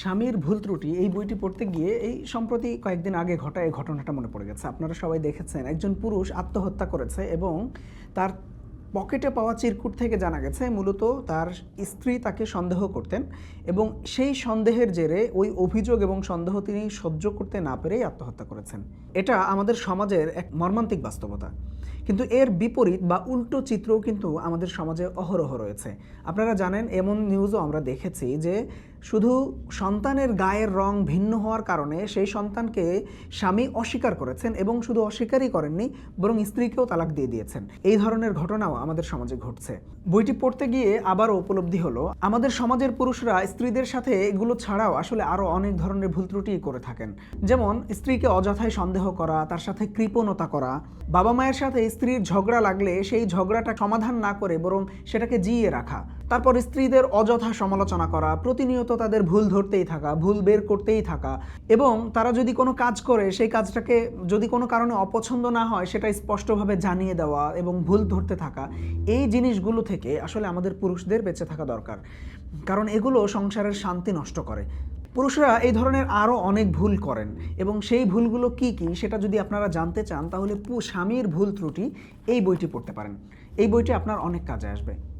স্বামীর ভুল ত্রুটি, এই বইটি পড়তে গিয়ে এই সম্প্রতি কয়েকদিন আগে ঘটা, এই ঘটনাটা মনে পড়ে গেছে। আপনারা সবাই দেখেছেন, একজন পুরুষ আত্মহত্যা করেছে এবং তার পকেটে পাওয়া চিরকুট থেকে জানা গেছে, মূলত তার স্ত্রী তাকে সন্দেহ করতেন এবং সেই সন্দেহের জেরে ওই অভিযোগ এবং সন্দেহ তিনি সহ্য করতে না পেরেই আত্মহত্যা করেছেন। এটা আমাদের সমাজের এক মর্মান্তিক বাস্তবতা। কিন্তু এর বিপরীত বা উল্টো চিত্রও কিন্তু আমাদের সমাজে অহরহ রয়েছে। আপনারা জানেন, এমন নিউজও আমরা দেখেছি যে শুধু সন্তানের গায়ের রং ভিন্ন হওয়ার কারণে সেই সন্তানকে স্বামী অস্বীকার করেছেন এবং শুধু অস্বীকারই করেননি, বরং স্ত্রীকেও তালাক দিয়ে দিয়েছেন। এই ধরনের ঘটনাও আমাদের সমাজে ঘটছে। বইটি পড়তে গিয়ে আবারও উপলব্ধি হলো, আমাদের সমাজের পুরুষরা স্ত্রীদের সাথে এগুলো ছাড়াও আসলে আরও অনেক ধরনের ভুল ত্রুটি করে থাকেন। যেমন, স্ত্রীকে অযথায় সন্দেহ করা, তার সাথে কৃপণতা করা। বাবা মায়ের সাথে স্ত্রীর ঝগড়া লাগলে সেই ঝগড়াটা সমাধান না করে বরং সেটাকে জিয়ে রাখা। তারপর স্ত্রীদের অযথা সমালোচনা করা, প্রতিনিয়ত তাদের ভুল ধরতেই থাকা, ভুল বের করতেই থাকা। এবং তারা যদি কোনো কাজ করে, সেই কাজটাকে যদি কোনো কারণে অপছন্দ না হয়, সেটা স্পষ্টভাবে জানিয়ে দেওয়া এবং ভুল ধরতে থাকা, এই জিনিসগুলো থেকে আসলে আমাদের পুরুষদের বেঁচে থাকা দরকার। কারণ এগুলো সংসারের শান্তি নষ্ট করে। পুরুষরা এই ধরনের আরও অনেক ভুল করেন এবং সেই ভুলগুলো কি কি, সেটা যদি আপনারা জানতে চান, তাহলে স্বামীর ভুল ত্রুটি এই বইটি পড়তে পারেন। এই বইটি আপনার অনেক কাজে আসবে।